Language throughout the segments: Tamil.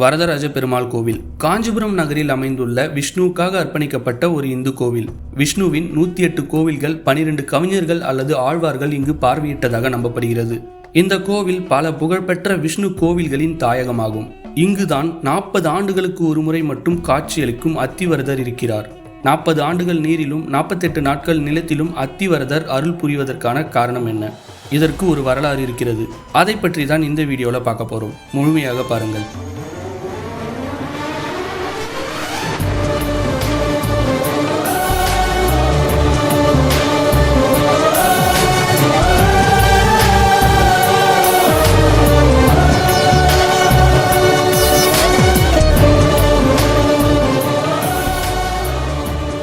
வரதராஜ பெருமாள் கோவில். காஞ்சிபுரம் நகரில் அமைந்துள்ள விஷ்ணுவுக்காக அர்ப்பணிக்கப்பட்ட ஒரு இந்து கோவில். விஷ்ணுவின் நூத்தி எட்டு கோவில்கள் பனிரெண்டு கவிஞர்கள் அல்லது ஆழ்வார்கள் இங்கு பார்வையிட்டதாக நம்பப்படுகிறது. இந்த கோவில் பல புகழ்பெற்ற விஷ்ணு கோவில்களின் தாயகமாகும். இங்குதான் நாற்பது ஆண்டுகளுக்கு ஒருமுறை மட்டும் காட்சியளிக்கும் அத்திவரதர் இருக்கிறார். நாற்பது ஆண்டுகள் நீரிலும் நாற்பத்தெட்டு நாட்கள் நிலத்திலும் அத்திவரதர் அருள் புரிவதற்கான காரணம் என்ன? இதற்கு ஒரு வரலாறு இருக்கிறது. அதை பற்றி தான் இந்த வீடியோவில் பார்க்க போகிறோம் முழுமையாக பாருங்கள்.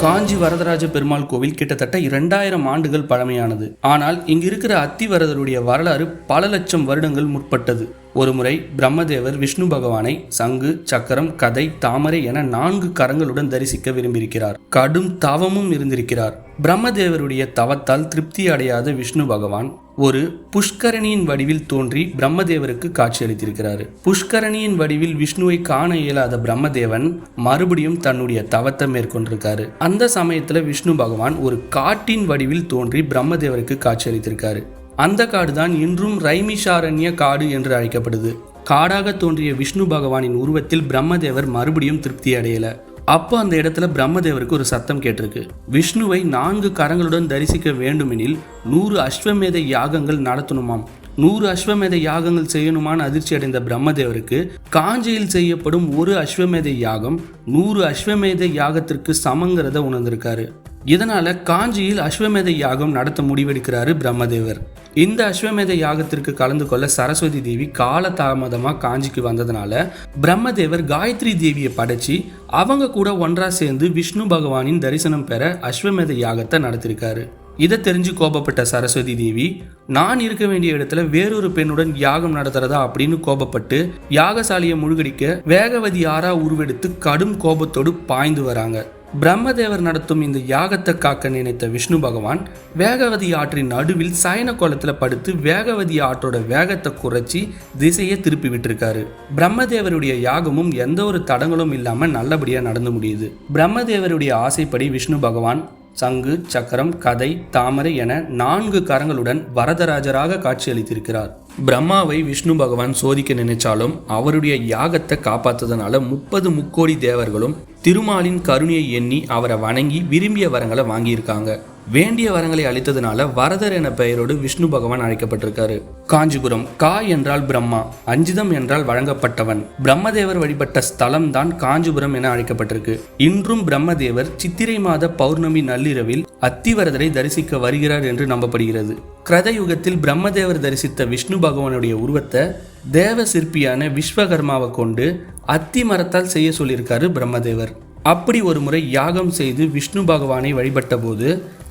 காஞ்சி வரதராஜ பெருமாள் கோவில் கிட்டத்தட்ட இரண்டாயிரம் ஆண்டுகள் பழமையானது. ஆனால் இங்கு இருக்கிற அத்திவரதருடைய வரலாறு பல லட்சம் வருடங்கள் முற்பட்டது. ஒருமுறை பிரம்மதேவர் விஷ்ணு பகவானை சங்கு சக்கரம் கதை தாமரை என நான்கு கரங்களுடன் தரிசிக்க விரும்பியிருக்கிறார். கடும் தவமும் இருந்திருக்கிறார். பிரம்மதேவருடைய தவத்தால் திருப்தி அடையாத விஷ்ணு பகவான் ஒரு புஷ்கரணியின் வடிவில் தோன்றி பிரம்மதேவருக்கு காட்சியளித்திருக்கிறார். புஷ்கரணியின் வடிவில் விஷ்ணுவை காண இயலாத பிரம்மதேவன் மறுபடியும் தன்னுடைய தவத்தை மேற்கொண்டிருக்காரு. அந்த சமயத்துல விஷ்ணு பகவான் ஒரு காட்டின் வடிவில் தோன்றி பிரம்மதேவருக்கு காட்சியளித்திருக்காரு. அந்த காடு தான் இன்றும் ரைமிஷாரண்ய காடு என்று அழைக்கப்படுது. காடாக தோன்றிய விஷ்ணு பகவானின் உருவத்தில் பிரம்மதேவர் மறுபடியும் திருப்தி அடையல. அப்போ அந்த இடத்துல பிரம்மதேவருக்கு ஒரு சத்தம் கேட்டிருக்கு. விஷ்ணுவை நான்கு கரங்களுடன் தரிசிக்க வேண்டுமெனில் நூறு அஸ்வமேத யாகங்கள் நடத்தணுமாம். நூறு அஸ்வமேத யாகங்கள் செய்யணுமான்னு அதிர்ச்சி அடைந்த பிரம்மதேவருக்கு காஞ்சியில் செய்யப்படும் ஒரு அஸ்வமேத யாகம் நூறு அஸ்வமேத யாகத்திற்கு சமங்கிறத உணர்ந்திருக்காரு. இதனால காஞ்சியில் அஸ்வமேத யாகம் நடத்த முடிவெடுக்கிறாரு பிரம்மதேவர். இந்த அஸ்வமேத யாகத்திற்கு கலந்து கொள்ள சரஸ்வதி தேவி காலதாமதமாக காஞ்சிக்கு வந்ததுனால பிரம்மதேவர் காயத்ரி தேவியை படைச்சி அவங்க கூட ஒன்றா சேர்ந்து விஷ்ணு பகவானின் தரிசனம் பெற அஸ்வமேத யாகத்தை நடத்திருக்காரு. இதை தெரிஞ்சு கோபப்பட்ட சரஸ்வதி தேவி நான் இருக்க வேண்டிய இடத்துல வேறொரு பெண்ணுடன் யாகம் நடத்துறதா? அப்படின்னு கோபப்பட்டு யாகசாலையை முழுகடிக்க வேகவதி ஆறா உருவெடுத்து கடும் கோபத்தோடு பாய்ந்து வராங்க. பிரம்மதேவர் நடத்தும் இந்த யாகத்தை காக்க நினைத்த விஷ்ணு பகவான் வேகவதி ஆற்றின் நடுவில் சயன கோலத்தில் படுத்து வேகவதி ஆற்றோட வேகத்தை குறைச்சி திசையை திருப்பி விட்டுருக்காரு. பிரம்மதேவருடைய யாகமும் எந்த ஒரு தடங்களும் இல்லாமல் நல்லபடியாக நடந்து முடியுது. பிரம்மதேவருடைய ஆசைப்படி விஷ்ணு பகவான் சங்கு சக்கரம் கதை தாமரை என நான்கு கரங்களுடன் வரதராஜராக காட்சியளித்திருக்கிறார். பிரம்மாவை விஷ்ணு பகவான் சோதிக்க நினைச்சாலும் அவருடைய யாகத்தை காப்பாத்ததுனால முப்பது முக்கோடி தேவர்களும் திருமாலின் கருணையை எண்ணி அவரை வணங்கி விரும்பிய வரங்களை வாங்கியிருக்காங்க. வேண்டிய வரங்களை அளித்ததுனால வரதர் என பெயரோடு விஷ்ணு பகவான் அழைக்கப்பட்டிருக்காரு. காஞ்சிபுரம் கா என்றால் பிரம்மா அஞ்சிதம் என்றால் வழங்கப்பட்டவன். பிரம்மதேவர் வழிபட்ட ஸ்தலம் தான் காஞ்சிபுரம் என அழைக்கப்பட்டிருக்கு. இன்றும் பிரம்மதேவர் சித்திரை மாத பௌர்ணமி நள்ளிரவில் அத்திவரதரை தரிசிக்க வருகிறார் என்று நம்பப்படுகிறது. கிரதயுகத்தில் பிரம்மதேவர் தரிசித்த விஷ்ணு பகவானுடைய உருவத்தை தேவ சிற்பியான விஸ்வகர்மாவை கொண்டு அத்தி மரத்தால் செய்ய சொல்லியிருக்காரு பிரம்மதேவர். அப்படி ஒரு முறை யாகம் செய்து விஷ்ணு பகவானை வழிபட்ட போது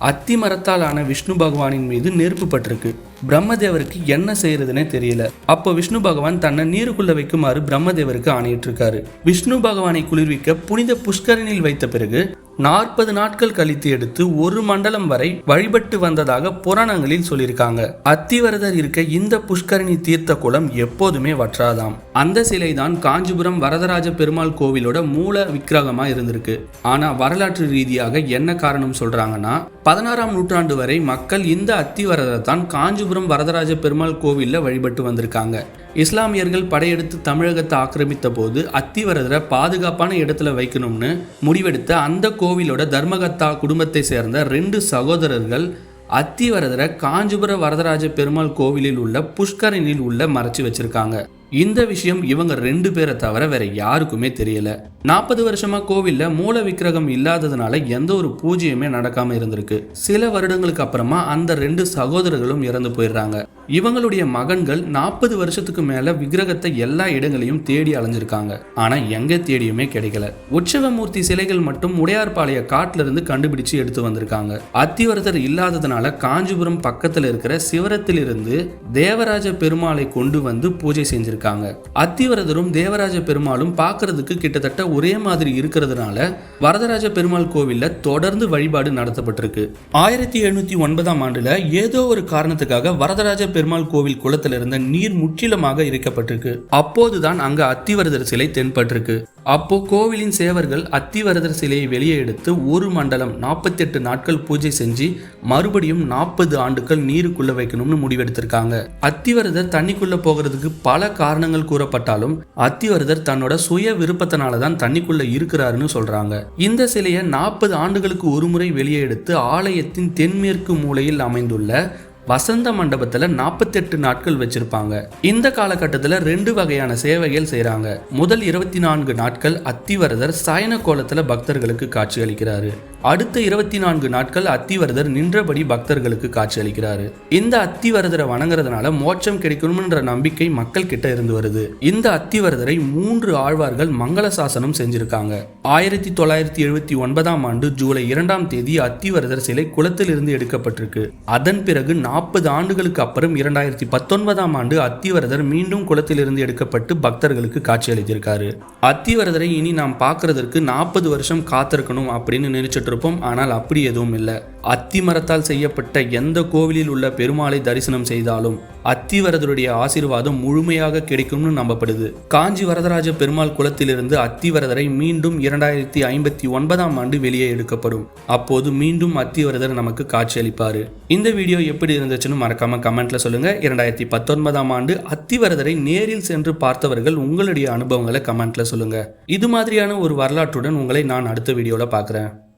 அத்தி மரத்தால் ஆன விஷ்ணு பகவானின் மீது நெருப்பு பட்டிருக்கு. பிரம்மதேவருக்கு என்ன செய்யறதுன்னே தெரியல. அப்போ விஷ்ணு பகவான் தன்னை நீருக்குள்ள வைக்குமாறு பிரம்மதேவருக்கு ஆணையிட்டிருக்காரு. விஷ்ணு பகவானை குளிர்விக்க புனித புஷ்கரனில் வைத்த பிறகு நாற்பது நாட்கள் கழித்து எடுத்து ஒரு மண்டலம் வரை வழிபட்டு வந்ததாக புராணங்களில் சொல்லியிருக்காங்க. அத்திவரதர் இருக்க இந்த புஷ்கரணி தீர்த்த குளம் எப்போதுமே வற்றாதாம். அந்த சிலை தான் காஞ்சிபுரம் வரதராஜ பெருமாள் கோவிலோட மூல விக்கிரகமா இருந்திருக்கு. ஆனா வரலாற்று ரீதியாக என்ன காரணம் சொல்றாங்கன்னா பதினாறாம் நூற்றாண்டு வரை மக்கள் இந்த அத்திவரதரை தான் காஞ்சிபுரம் வரதராஜ பெருமாள் கோவிலில் வழிபட்டு வந்திருக்காங்க. இஸ்லாமியர்கள் படையெடுத்து தமிழகத்தை ஆக்கிரமித்த போது அத்திவரதரை பாதுகாப்பான இடத்துல வைக்கணும்னு முடிவெடுத்த அந்த கோவிலோட தர்மகத்தா குடும்பத்தை சேர்ந்த ரெண்டு சகோதரர்கள் அத்திவரதரை காஞ்சிபுர வரதராஜ பெருமாள் கோவிலில் உள்ள புஷ்கரனில் உள்ள மறைச்சு வச்சிருக்காங்க. இந்த விஷயம் இவங்க ரெண்டு பேரை தவிர வேற யாருக்குமே தெரியல. நாற்பது வருஷமா கோவில்ல மூல விக்கிரகம் இல்லாததுனால எந்த ஒரு பூஜையுமே நடக்காம இருந்திருக்கு. சில வருடங்களுக்கு அப்புறமா அந்த ரெண்டு சகோதரர்களும் இறந்து போயிடுறாங்க. இவங்களுடைய மகன்கள் நாற்பது வருஷத்துக்கு மேல விக்கிரகத்தை எல்லா இடங்களையும் தேடி அலைஞ்சிருக்காங்க. ஆனா எங்க தேடியுமே கிடைக்கல. உற்சவமூர்த்தி சிலைகள் மட்டும் உடையார்பாளைய காட்டுல இருந்து கண்டுபிடிச்சு எடுத்து வந்திருக்காங்க. அத்திவரதர் இல்லாததுனால காஞ்சிபுரம் பக்கத்துல இருக்கிற சிவரத்திலிருந்து தேவராஜ பெருமாளை கொண்டு வந்து பூஜை செஞ்சிருக்காங்க. இருக்காங்க அத்திவரதரும் தேவராஜ பெருமாளும் பார்க்கறதுக்கு கிட்டத்தட்ட ஒரே மாதிரி இருக்கிறதுனால வரதராஜ பெருமாள் கோவில்ல தொடர்ந்து வழிபாடு நடத்தப்பட்டிருக்கு. ஆயிரத்தி எழுநூத்தி ஒன்பதாம் ஆண்டுல ஏதோ ஒரு காரணத்துக்காக வரதராஜ பெருமாள் கோவில் குளத்திலிருந்து இருந்த நீர் முற்றிலுமாக இறைக்கப்பட்டிருக்கு. அப்போதுதான் அங்க அத்திவரதர் சிலை தென்பட்டிருக்கு. அப்போ கோவிலின் சேவர்கள் அத்திவரதர் சிலையை வெளியே எடுத்து ஒரு மண்டலம் நாற்பத்தெட்டு நாட்கள் பூஜை செஞ்சு மறுபடியும் நாற்பது ஆண்டுகள் நீருக்குள்ள வைக்கணும்னு முடிவெடுத்திருக்காங்க. அத்திவரதர் தண்ணிக்குள்ள போகிறதுக்கு பல காரணங்கள் கூறப்பட்டாலும் அத்திவரதர் தன்னோட சுய விருப்பத்தினால தான் தண்ணிக்குள்ள இருக்கிறாருன்னு சொல்றாங்க. இந்த சிலையை நாற்பது ஆண்டுகளுக்கு ஒருமுறை வெளியே எடுத்து ஆலயத்தின் தென்மேற்கு மூலையில் அமைந்துள்ள வசந்த மண்டபத்துல 48 நாட்கள் வச்சிருப்பாங்க. இந்த காலகட்டத்தில் ரெண்டு வகையான சேவைகள் செய்கிறாங்க முதல் இருபத்தி நான்கு நாட்கள் அத்திவரதர் சயன கோலத்துல பக்தர்களுக்கு காட்சி அளிக்கிறாரு. அடுத்த இருபத்தி நான்கு நாட்கள் அத்திவரதர் நின்றபடி பக்தர்களுக்கு காட்சி அளிக்கிறாரு. இந்த அத்திவரதரை வணங்குறதுனால மோட்சம் கிடைக்கணும்ன்ற நம்பிக்கை மக்கள் கிட்ட இருந்து வருது. இந்த அத்திவரதரை மூன்று ஆழ்வார்கள் மங்கள சாசனம் செஞ்சிருக்காங்க. ஆயிரத்தி தொள்ளாயிரத்தி எழுபத்தி ஒன்பதாம் ஆண்டு ஜூலை இரண்டாம் தேதி அத்திவரதர் சிலை குளத்திலிருந்து எடுக்கப்பட்டிருக்கு. அதன் பிறகு நாற்பது நாற்பது ஆண்டுகளுக்கு அப்புறம் இரண்டாயிரத்தி பத்தொன்பதாம் ஆண்டு அத்திவரதர் மீண்டும் குளத்திலிருந்து எடுக்கப்பட்டு பக்தர்களுக்கு காட்சியளித்திருக்காரு அத்திவரதரை இனி நாம் பார்க்கறதற்கு நாற்பது வருஷம் காத்திருக்கணும் அப்படின்னு நினைச்சிட்டு இருப்போம். ஆனால் அப்படி எதுவும் இல்லை. அத்திமரத்தால் செய்யப்பட்ட எந்த கோவிலில் உள்ள பெருமாளை தரிசனம் செய்தாலும் அத்திவரதருடைய ஆசீர்வாதம் முழுமையாக கிடைக்கும்னு நம்பப்படுது. காஞ்சி வரதராஜ பெருமாள் குளத்திலிருந்து அத்திவரதரை மீண்டும் இரண்டாயிரத்தி ஐம்பத்தி ஒன்பதாம் ஆண்டு வெளியே எடுக்கப்படும். அப்போது மீண்டும் அத்திவரதர் நமக்கு காட்சியளிப்பார். இந்த வீடியோ எப்படி இருந்துச்சுன்னு மறக்காம கமெண்ட்ல சொல்லுங்க. இரண்டாயிரத்தி பத்தொன்பதாம் ஆண்டு அத்திவரதரை நேரில் சென்று பார்த்தவர்கள் உங்களுடைய அனுபவங்களை கமெண்ட்ல சொல்லுங்க. இது மாதிரியான ஒரு வரலாற்றுடன் உங்களை நான் அடுத்த வீடியோவில் பார்க்குறேன்